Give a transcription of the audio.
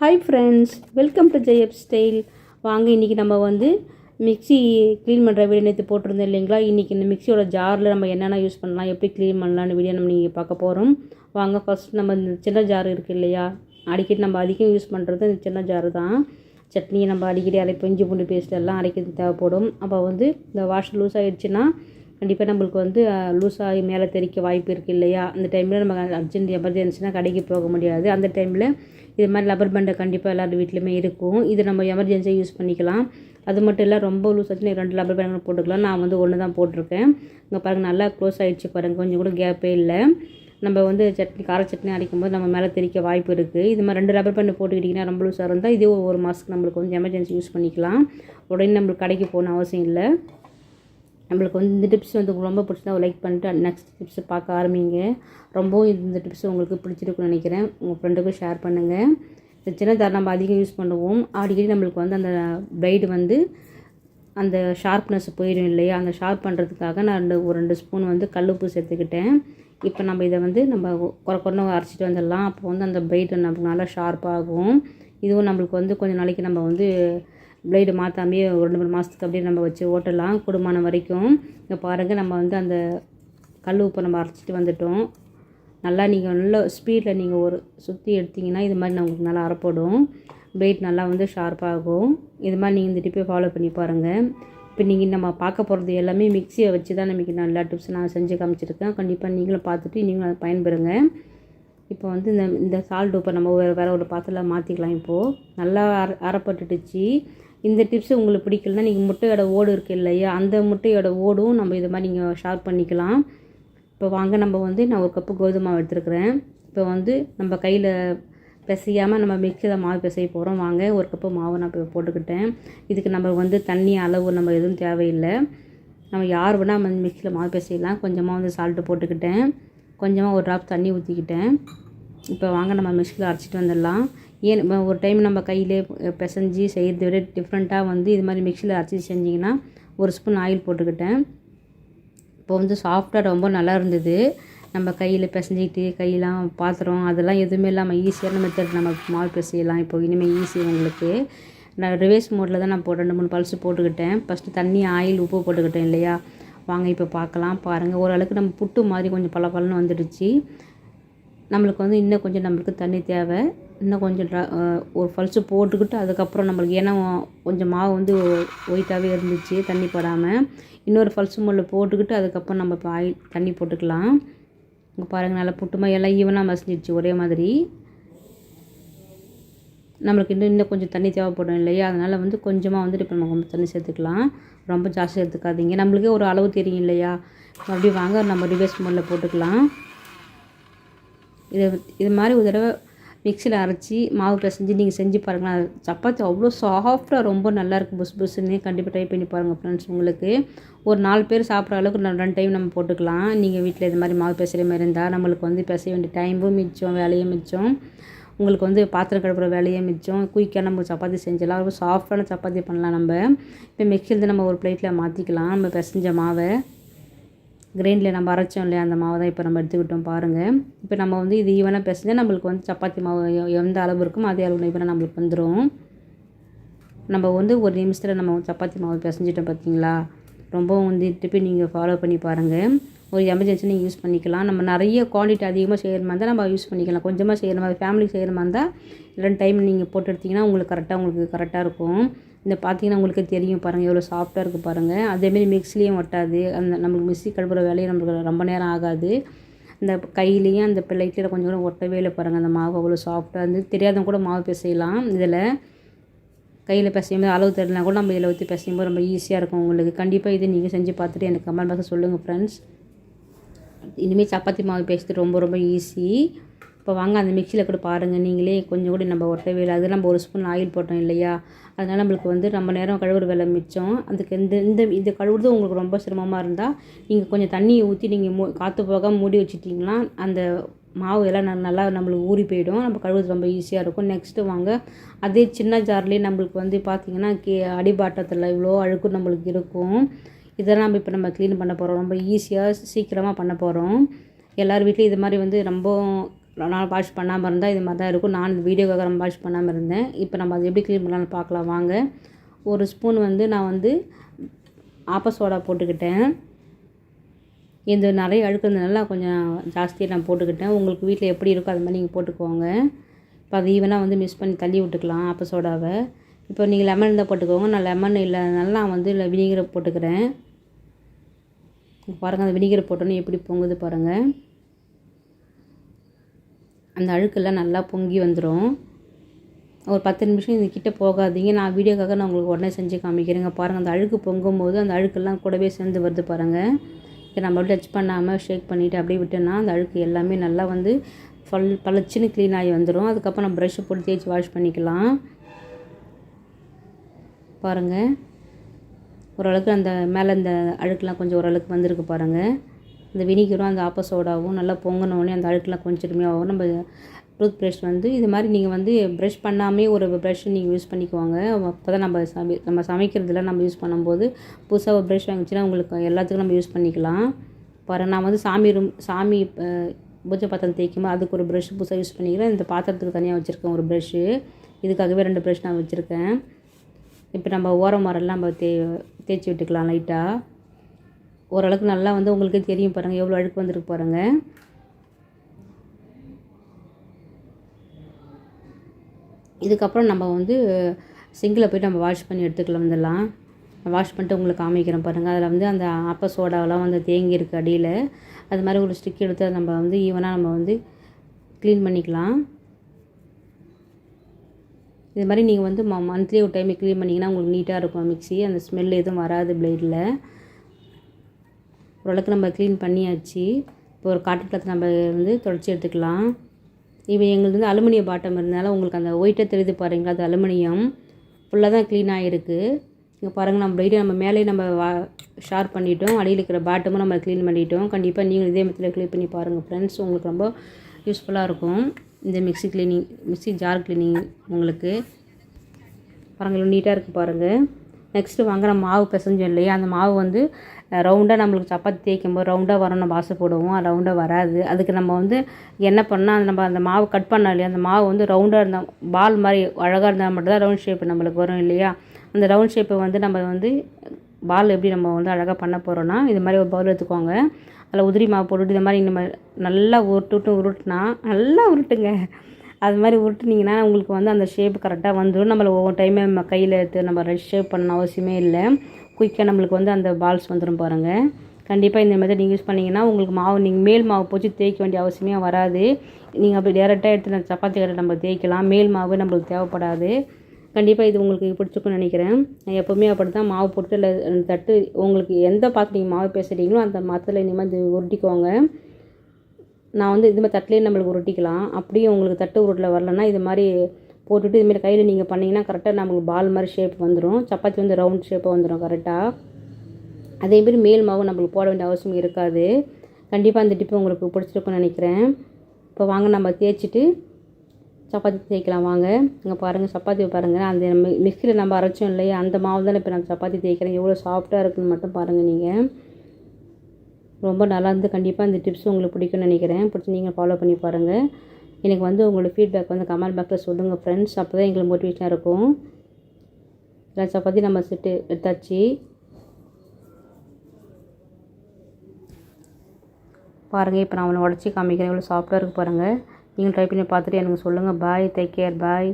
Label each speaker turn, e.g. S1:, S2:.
S1: Hi friends welcome to Jaya style வாங்க இன்றைக்கி நம்ம வந்து மிக்ஸி க்ளீன் பண்ணுற வீடியோ நேற்று போட்டிருந்தோம் இல்லைங்களா? இன்றைக்கி இந்த மிக்சியோட ஜாரில் நம்ம என்னென்ன யூஸ் பண்ணலாம் எப்படி க்ளீன் பண்ணலாம்னு வீடியோ நம்ம நீங்கள் பார்க்க போகிறோம் வாங்க ஃபஸ்ட் நம்ம இந்த சின்ன ஜார் இருக்குது இல்லையா? அடிக்கடி நம்ம அதிகம் யூஸ் பண்ணுறது இந்த சின்ன ஜாரு தான். சட்னியை நம்ம அடிக்கடி அரைப்போம் இஞ்சி பூண்டு பேஸ்ட் எல்லாம் அரைக்கிறது தேவைப்படும். அப்போ வந்து இந்த வாஷ் லூஸ் ஆகிடுச்சுன்னா கண்டிப்பாக நம்மளுக்கு வந்து லூஸாகி மேலே தெறிக்க வாய்ப்பு இருக்குது இல்லையா? அந்த டைமில் நம்ம அர்ஜென்ட் எமர்ஜென்சினா கடைக்கு போக முடியாது. அந்த டைமில் இது மாதிரி லப்பர் பேண்டை கண்டிப்பாக எல்லார் வீட்லையுமே இருக்கும். இது நம்ம எமர்ஜென்சியாக யூஸ் பண்ணிக்கலாம். அது மட்டும் இல்லை ரொம்ப லூஸ் ஆச்சுன்னா ரெண்டு லப்பர் பேண்ட் போட்டுக்கலாம். நான் வந்து ஒன்று தான் போட்டிருக்கேன். இங்கே பாருங்கள் நல்லா க்ளோஸ் ஆகிடுச்சு பாருங்கள் கொஞ்சம் கூட கேப்பே இல்லை. நம்ம வந்து சட்னி கார சட்னி அரைக்கும்போது நம்ம மேலே தெரிக்க வாய்ப்பு இருக்குது இது மாதிரி ரெண்டு ரப்பர் பேண்ட் போட்டுக்கிட்டிங்கன்னா ரொம்ப லூஸாக இருந்தால் இதே ஒரு மாதத்துக்கு நம்மளுக்கு வந்து எமர்ஜென்சி யூஸ் பண்ணிக்கலாம். உடனே நம்மளுக்கு கடைக்கு போகணும் அவசியம் இல்லை. நம்மளுக்கு வந்து இந்த டிப்ஸ் வந்து உங்களுக்கு ரொம்ப பிடிச்சதா லைக் பண்ணிட்டு நெக்ஸ்ட் டிப்ஸை பார்க்க ஆரம்பிங்க. ரொம்பவும் இந்த டிப்ஸ் உங்களுக்கு பிடிச்சிருக்குன்னு நினைக்கிறேன். உங்கள் ஃப்ரெண்டுக்கும் ஷேர் பண்ணுங்கள் இந்த சின்ன தார் நம்ம அதிகம் யூஸ் பண்ணுவோம். அடிக்கடி நம்மளுக்கு வந்து அந்த பிளைடு வந்து அந்த ஷார்ப்னஸ் போயிடும் இல்லையா? அந்த ஷார்ப் பண்ணுறதுக்காக நான் ரெண்டு ஒரு ரெண்டு ஸ்பூன் வந்து கல்லுப்பு சேர்த்துக்கிட்டேன். இப்போ நம்ம இதை வந்து நம்ம குறை குறைன்னு அரைச்சிட்டு வந்துடலாம். அப்போ வந்து அந்த பிளைடு நமக்கு நல்லா ஷார்ப்பாகும் இதுவும் நம்மளுக்கு வந்து கொஞ்சம் நாளைக்கு நம்ம வந்து பிளேடு மாற்றாமே ஒரு ரெண்டு மூணு மாதத்துக்கு அப்படியே நம்ம வச்சு ஓட்டலாம். குடும்பம் வரைக்கும். இங்கே பாருங்கள் நம்ம வந்து அந்த கல் உப்பை நம்ம அரைச்சிட்டு வந்துட்டோம். நல்லா நீங்கள் நல்ல ஸ்பீடில் நீங்கள் ஒரு சுற்றி எடுத்திங்கன்னா இது மாதிரி நமக்கு நல்லா அரைப்படும். பிளேட் நல்லா வந்து ஷார்ப்பாகும் இது மாதிரி நீங்கள் இந்த டிப்பை ஃபாலோ பண்ணி பாருங்கள் இப்போ நீங்கள் நம்ம பார்க்க போகிறது எல்லாமே மிக்சியை வச்சு தான் நமக்கு நான் எல்லா டிப்ஸும் நான் செஞ்சு காமிச்சிருக்கேன். கண்டிப்பாக நீங்களும் பார்த்துட்டு நீங்களும் அதை பயன்பெறுங்க. இப்போ வந்து இந்த இந்த சால்ட் உப்பை நம்ம வேறு வேறு ஒரு பாத்திரத்தில் மாற்றிக்கலாம் இப்போது நல்லா அர அரைப்பட்டுடுச்சு. இந்த டிப்ஸ் உங்களுக்கு பிடிக்கலனா நீங்கள் முட்டையோட ஓடு இருக்குது இல்லையா அந்த முட்டையோட ஓடும் நம்ம இது மாதிரி நீங்கள் ஷார்ப் பண்ணிக்கலாம். இப்போ வாங்க நம்ம வந்து நான் ஒரு கப்பு கோதுமை மாவு எடுத்துருக்குறேன். இப்போ வந்து நம்ம கையில் பிசையாமல் நம்ம மிக்சியில் மாவு பிசைய போகிறோம் வாங்க ஒரு கப்பு மாவு நான் இப்போ போட்டுக்கிட்டேன். இதுக்கு நம்ம வந்து தண்ணி அளவு நம்ம எதுவும் தேவையில்லை. நம்ம யார் வேணால் நம்ம மிக்சியில் மாவு பிசையலாம். கொஞ்சமாக வந்து சால்ட்டு போட்டுக்கிட்டேன். கொஞ்சமாக ஒரு ட்ராப் தண்ணி ஊற்றிக்கிட்டேன் இப்போ வாங்க நம்ம மிக்சியில் அரைச்சிட்டு வந்துடலாம். ஏன் ஒரு டைம் நம்ம கையிலே பிசைஞ்சு செய்கிறத விட டிஃப்ரெண்ட்டாக வந்து இது மாதிரி மிக்சியில் அரைச்சி செஞ்சிங்கன்னா ஒரு ஸ்பூன் ஆயில் போட்டுக்கிட்டேன். இப்போ வந்து சாஃப்டாக ரொம்ப நல்லா இருந்தது. நம்ம கையில் பிசைஞ்சிக்கிட்டு கையெல்லாம் பாத்திரம் அதெல்லாம் எதுவுமே இல்லாமல் ஈஸியான மெத்தட் நம்ம மாவு பிசையலாம். இப்போ இனிமேல் ஈஸி உங்களுக்கு. நான் ரிவேஸ் மோட்டில் தான் நான் போட்டு ரெண்டு மூணு பல்ஸ் போட்டுக்கிட்டேன். ஃபஸ்ட்டு தண்ணி ஆயில் உப்பு போட்டுக்கிட்டேன் இல்லையா? வாங்க இப்போ பார்க்கலாம். பாருங்கள் ஓரளவுக்கு நம்ம புட்டு மாதிரி கொஞ்சம் பல பலன்னு வந்துடுச்சு. நம்மளுக்கு வந்து இன்னும் கொஞ்சம் நம்மளுக்கு தண்ணி தேவை. இன்னும் கொஞ்சம் ஒரு பல்ஸு போட்டுக்கிட்டு அதுக்கப்புறம் நம்மளுக்கு ஏன்னா கொஞ்சம் மாவு வந்து ஒயிட்டாகவே இருந்துச்சு தண்ணி படாமல் இன்னொரு பல்ஸு முள்ள போட்டுக்கிட்டு அதுக்கப்புறம் நம்ம இப்போ ஆயில் தண்ணி போட்டுக்கலாம். இங்கே பாருங்கள் நல்லா புட்டுமா எல்லாம் ஈவனாக மசிஞ்சிடுச்சு ஒரே மாதிரி. நம்மளுக்கு இன்னும் இன்னும் கொஞ்சம் தண்ணி தேவைப்படும் இல்லையா? அதனால் வந்து கொஞ்சமாக வந்துட்டு இப்போ நம்ம தண்ணி சேர்த்துக்கலாம். ரொம்ப ஜாஸ்தி எடுத்துக்காதீங்க. நம்மளுக்கே ஒரு அளவு தெரியும் இல்லையா? மறுபடியும் வாங்க நம்ம ரிவர்ஸ் மோடில் போட்டுக்கலாம். இது இது மாதிரி ஒரு தடவை மிக்சியில் அரைச்சி மாவு பிசைஞ்சு நீங்கள் செஞ்சு பாருங்களேன். சப்பாத்தி அவ்வளோ சாஃப்டாக ரொம்ப நல்லாயிருக்கு புஸ் புஸ்ன்னு கண்டிப்பாக ட்ரை பண்ணி பாருங்கள் ஃப்ரெண்ட்ஸ் உங்களுக்கு. ஒரு நாலு பேர் சாப்பிட்ற அளவுக்கு ரெண்டு டைம் நம்ம போட்டுக்கலாம். நீங்கள் வீட்டில் இது மாதிரி மாவு பிசைகிற மாதிரி இருந்தால் நம்மளுக்கு வந்து பிசைய வேண்டிய டைமும் மிச்சம் வேலையும் மிச்சம். உங்களுக்கு வந்து பாத்திரம் கழுப்புற வேலையே மிச்சம். குயிக்காக நம்ம சப்பாத்தி செஞ்சலாம். ரொம்ப சாஃப்டான சப்பாத்தி பண்ணலாம் நம்ம. இப்போ மிக்சிலேருந்து நம்ம ஒரு பிளேட்டில் மாற்றிக்கலாம் நம்ம பிசைஞ்ச மாவை. கிரைண்டில் நம்ம அரைச்சோம் இல்லையா அந்த மாவை தான் இப்போ நம்ம எடுத்துக்கிட்டோம் பாருங்கள் இப்போ நம்ம வந்து இது ஈவனாக பிசைஞ்சால் நம்மளுக்கு வந்து சப்பாத்தி மாவு எந்த அளவு இருக்குமோ அதே அளவு ஈவனாக நம்மளுக்கு வந்துடும் நம்ம வந்து ஒரு நிமிஷத்தில் நம்ம சப்பாத்தி மாவு பிசைஞ்சிட்டோம் பார்த்தீங்களா ரொம்பவும் வந்து திருப்பி நீங்கள் ஃபாலோ பண்ணி பாருங்கள் ஒரு எமர்ஜென்சி நீங்கள் யூஸ் பண்ணிக்கலாம். நம்ம நிறைய குவான்டிட்டி அதிகமாக செய்கிற மாதிரி இருந்தால் நம்ம யூஸ் பண்ணிக்கலாம். கொஞ்சமாக செய்கிற மாதிரி ஃபேமிலிக்கு செய்கிற மாதிரி இருந்தால் ரெண்டு டைம் நீங்கள் போட்டு எடுத்திங்கன்னா உங்களுக்கு கரெக்டாக உங்களுக்கு கரெக்டாக இருக்கும். இந்த பார்த்தீங்கன்னா உங்களுக்கு தெரியும் பாருங்கள் எவ்வளோ சாஃப்டாக இருக்குது பாருங்கள் அதேமாரி மிக்ஸிலையும் ஒட்டாது. அந்த நம்மளுக்கு மிக்ஸி கழுவுற வேலையும் நம்மளுக்கு ரொம்ப நேரம் ஆகாது. இந்த கையிலையும் அந்த பிள்ளைட்டில் கொஞ்சம் கூட ஒட்டவே இல்லை பாருங்கள் அந்த மாவு அவ்வளோ சாஃப்டாக இருந்து தெரியாதவங்க கூட மாவு பிசையலாம். இதில் கையில் பிசையும்போது அளவு தெரியலனா கூட நம்ம இதில் ஊற்றி பிசையும்போது ரொம்ப ஈஸியாக இருக்கும் உங்களுக்கு. கண்டிப்பாக இது நீங்கள் செஞ்சு பார்த்துட்டு எனக்கு கமெண்ட் பாக்ஸ் சொல்லுங்கள் ஃப்ரெண்ட்ஸ் இனிமேல் சப்பாத்தி மாவு பேசுறது ரொம்ப ரொம்ப ஈஸி இப்போ வாங்க அந்த மிக்சியில் கூட பாருங்கள் நீங்களே கொஞ்சம் கூட நம்ம ஒட்டவே இல்லை. அது நம்ம ஒரு ஸ்பூன் ஆயில் போட்டோம் இல்லையா? அதனால் நம்மளுக்கு வந்து ரொம்ப நேரம் கழுவுற வேலை மிச்சம். அதுக்கு இந்த இந்த இது கழுவுறது உங்களுக்கு ரொம்ப சிரமமாக இருந்தால் நீங்கள் கொஞ்சம் தண்ணியை ஊற்றி நீங்கள் மூ காற்று போக மூடி வச்சுட்டிங்கன்னா அந்த மாவு எல்லாம் நல்லா நம்மளுக்கு ஊறி போயிடும். நம்ம கழுவுறது ரொம்ப ஈஸியாக இருக்கும். நெக்ஸ்ட்டு வாங்க அதே சின்ன ஜார்லேயே நம்மளுக்கு வந்து பார்த்திங்கன்னா கே அடிபாட்டத்தில் இவ்வளோ அழுக்கு நம்மளுக்கு இருக்கும். இதெல்லாம் நம்ம இப்போ நம்ம க்ளீன் பண்ண போகிறோம் ரொம்ப ஈஸியாக சீக்கிரமாக பண்ண போகிறோம் எல்லார் வீட்லேயும் இது மாதிரி வந்து ரொம்ப நான் வாஷ் பண்ணாமல் இருந்தால் இது மாதிரி தான் இருக்கும். நான் இந்த வீடியோக்காக நம்ம வாஷ் பண்ணாமல் இருந்தேன். இப்போ நம்ம அதை எப்படி க்ளீன் பண்ணலாம்னு பார்க்கலாம். வாங்க. ஒரு ஸ்பூன் வந்து நான் வந்து ஆப்ப சோடா போட்டுக்கிட்டேன். இந்த நிறைய அழுக்கிறதுனால கொஞ்சம் ஜாஸ்தியாக நான் போட்டுக்கிட்டேன். உங்களுக்கு வீட்டில் எப்படி இருக்கோ அது மாதிரி நீங்கள் போட்டுக்கோங்க. இப்போ அது ஈவனாக வந்து மிக்ஸ் பண்ணி தள்ளி விட்டுக்கலாம் ஆப்ப சோடாவை இப்போ நீங்கள் லெமன் இருந்தால் போட்டுக்கோங்க. நான் லெமன் இல்லாதனால நான் வந்து இல்லை வினிகரை போட்டுக்கிறேன். பாருங்கள் அந்த வினிகரை போட்டோன்னே எப்படி பொங்குது பாருங்கள் அந்த அழுக்கெல்லாம் நல்லா பொங்கி வந்துடும் ஒரு பத்து நிமிஷம் இது கிட்ட போகாதீங்க. நான் வீடியோக்காக நான் உங்களுக்கு உடனே செஞ்சு காமிக்கிறேங்க. பாருங்கள் அந்த அழுக்கு பொங்கும் போது அந்த அழுக்கெல்லாம் கூடவே சேர்ந்து வருது பாருங்கள் இதை நம்ம டச் பண்ணாமல் ஷேக் பண்ணிவிட்டு அப்படியே விட்டோன்னா அந்த அழுக்கு எல்லாமே நல்லா வந்து பல் பளிச்சுன்னு க்ளீன் ஆகி வந்துடும் அதுக்கப்புறம் நம்ம ப்ரஷ்ஷை போட்டு தேய்ச்சி வாஷ் பண்ணிக்கலாம். பாருங்கள் ஓரளவுக்கு அந்த மேலே இந்த அழுக்கெலாம் கொஞ்சம் ஓரளவுக்கு வந்திருக்கு பாருங்கள் இந்த வினிகரும் அந்த ஆப்ப சோடாவும் நல்லா பொங்கினோடனே அந்த அழுக்கெலாம் கொஞ்சம் கம்மியாகும் நம்ம டூத் ப்ரஷ் வந்து இது மாதிரி நீங்கள் வந்து ப்ரஷ் பண்ணாமே ஒரு ப்ரஷ் நீங்கள் யூஸ் பண்ணிக்குவாங்க. அப்போ தான் நம்ம சமை நம்ம சமைக்கிறதுல நம்ம யூஸ் பண்ணும்போது புதுசாக ஒரு ப்ரஷ் வாங்கிச்சுன்னா உங்களுக்கு எல்லாத்துக்கும் நம்ம யூஸ் பண்ணிக்கலாம். பாரு நான் வந்து சாமி ரூம் சாமி பூஜை பாத்திரம் தேய்க்கும்போது அதுக்கு ஒரு ப்ரஷ் புதுசாக யூஸ் பண்ணிக்கிறேன். இந்த பாத்திரத்துக்கு தனியாக வச்சுருக்கேன் ஒரு ப்ரஷ்ஷு இதுக்காகவே ரெண்டு ப்ரஷ் நான் வச்சுருக்கேன். இப்போ நம்ம ஓரம் மரம்லாம் நம்ம தே தேய்ச்சி விட்டுக்கலாம் லைட்டாக ஓரளவுக்கு நல்லா வந்து உங்களுக்கு தெரியும் பாருங்கள் எவ்வளோ அழுக்கு வந்துருக்கு பாருங்கள் இதுக்கப்புறம் நம்ம வந்து சிங்கில் போய்ட்டு நம்ம வாஷ் பண்ணி எடுத்துக்கலாம் வந்துடலாம். வாஷ் பண்ணிட்டு உங்களுக்கு காமிக்கிறோம் பாருங்கள் அதில் வந்து அந்த அப்ப சோடாவெல்லாம் வந்து தேங்கி இருக்கு அடியில். அது மாதிரி ஒரு ஸ்டிக் எடுத்து அதை நம்ம வந்து ஈவனாக நம்ம வந்து க்ளீன் பண்ணிக்கலாம். இது மாதிரி நீங்கள் வந்து ம மந்த்லி ஒரு டைம் க்ளீன் பண்ணிங்கன்னா உங்களுக்கு நீட்டாக இருக்கும் மிக்சி அந்த ஸ்மெல் எதுவும் வராது பிளேடில் ஓரளவுக்கு நம்ம க்ளீன் பண்ணியாச்சு. இப்போ ஒரு காட்டன் கிளாத் நம்ம வந்து தொடச்சி எடுத்துக்கலாம். இப்போ எங்களுக்கு வந்து அலுமினியம் பாட்டம் இருந்தனால உங்களுக்கு அந்த ஒயிட்டாக தெரியுது பாருங்களா அது அலுமினியம். ஃபுல்லாக தான் க்ளீன் ஆகிருக்கு இங்கே பாருங்கள் நம்ம பிளேடு நம்ம மேலே நம்ம வா ஷார்ப் பண்ணிட்டோம். அடியில் இருக்கிற பாட்டமும் நம்ம க்ளீன் பண்ணிட்டோம். கண்டிப்பாக நீங்கள் இதே மெத்தில் க்ளீன் பண்ணி பாருங்கள் ஃப்ரெண்ட்ஸ் உங்களுக்கு ரொம்ப யூஸ்ஃபுல்லாக இருக்கும். இந்த mixie cleaning mixie jar cleaning உங்களுக்கு. பாருங்கள் நீட்டாக இருக்குது பாருங்கள் நெக்ஸ்ட்டு வாங்குகிற மாவு பிசைஞ்சோம் இல்லையா? அந்த மாவு வந்து ரவுண்டாக நம்மளுக்கு சப்பாத்தி தேய்க்கும் போது ரவுண்டாக வரும் நம்ம ஆசைப்படுவோம். ரவுண்டாக வராது. அதுக்கு நம்ம வந்து என்ன பண்ணால் நம்ம அந்த மாவு கட் பண்ணோம் இல்லையா? அந்த மாவு வந்து ரவுண்டாக இருந்தால் பால் மாதிரி அழகாக இருந்தால் மட்டும்தான் ரவுண்ட் ஷேப் நம்மளுக்கு வரும் இல்லையா? அந்த ரவுண்ட் ஷேப்பை வந்து நம்ம வந்து பால் எப்படி நம்ம வந்து அழகாக பண்ண போகிறோன்னா இது மாதிரி ஒரு பவுல் எடுத்துக்கோங்க. அதில் உதிரி மாவு போட்டுட்டு இது மாதிரி நம்ம நல்லா உருட்டுட்டு உருட்டுனா நல்லா உருட்டுங்க. அது மாதிரி உருட்டுனீங்கன்னா உங்களுக்கு வந்து அந்த ஷேப் கரெக்டாக வந்துடும் நம்மள ஒவ்வொரு டைமே நம்ம கையில் எடுத்து நம்ம ரெஷ் ஷேப் பண்ண அவசியமே இல்லை. குயிக்காக நம்மளுக்கு வந்து அந்த பால்ஸ் வந்துடும் பாருங்கள் கண்டிப்பாக இந்த மெத்தட் நீங்கள் யூஸ் பண்ணிங்கன்னா உங்களுக்கு மாவு நீங்கள் மேல் மாவு போச்சு தேய்க்க வேண்டிய அவசியமே வராது. நீங்கள் அப்படி டேரெக்டாக எடுத்து சப்பாத்தி கட்டை நம்ம தேய்க்கலாம். மேல் மாவு நம்மளுக்கு தேவைப்படாது. கண்டிப்பாக இது உங்களுக்கு பிடிச்சிருக்குன்னு நினைக்கிறேன். நான் எப்போவுமே அப்படி தான் மாவு போட்டு இல்லை தட்டு உங்களுக்கு எந்த பாத்திரம் நீங்கள் மாவு பேசுகிறீங்களோ அந்த மரத்தில் இனிமேல் இது உருட்டிக்கோங்க. நான் வந்து இது மாதிரி தட்டிலே நம்மளுக்கு உருட்டிக்கலாம். அப்படியே உங்களுக்கு தட்டு உருட்டில் வரலன்னா இது மாதிரி போட்டுட்டு இதுமாரி கையில் நீங்கள் பண்ணிங்கன்னா கரெக்டாக நம்மளுக்கு பால் மாதிரி ஷேப் வந்துடும் சப்பாத்தி வந்து ரவுண்ட் ஷேப்பாக வந்துடும் கரெக்டாக அதேமாரி மேல் மாவு நம்மளுக்கு போட வேண்டிய அவசியம் இருக்காது. கண்டிப்பாக அந்த டிப்பு உங்களுக்கு பிடிச்சிருக்குன்னு நினைக்கிறேன். இப்போ வாங்க நம்ம தேய்ச்சிட்டு சப்பாத்தி தேய்க்கலாம். வாங்க இங்கே பாருங்கள் சப்பாத்தி பாருங்கள் அந்த மிக்சியில் நம்ம அரைச்சோம் இல்லையா அந்த மாவு தான் இப்போ நான் சப்பாத்தி தேய்க்கிறேன் எவ்வளோ சாஃப்ட்டாக இருக்குன்னு மட்டும் பாருங்கள் நீங்கள் ரொம்ப நல்லா இருந்து கண்டிப்பாக இந்த டிப்ஸ் உங்களுக்கு பிடிக்கும்னு நினைக்கிறேன். பிடிச்சி நீங்கள் ஃபாலோ பண்ணி பாருங்கள் எனக்கு வந்து உங்களோட ஃபீட்பேக் வந்து கமெண்ட் பாக்ஸில் சொல்லுங்கள் ஃப்ரெண்ட்ஸ் அப்போ தான் எங்களுக்கு மோட்டிவேஷனாக இருக்கும். எல்லா சப்பாத்தி நம்ம செட்டு எடுத்தாச்சு. பாருங்கள் இப்போ நான் அவனை உடச்சி காமிக்கிறேன். எவ்வளோ சாஃப்டாக இருக்குது பாருங்கள் நீங்கள் ட்ரை பண்ணி பார்த்துட்டு எனக்கு சொல்லுங்கள் பாய் டேக் கேர் பாய்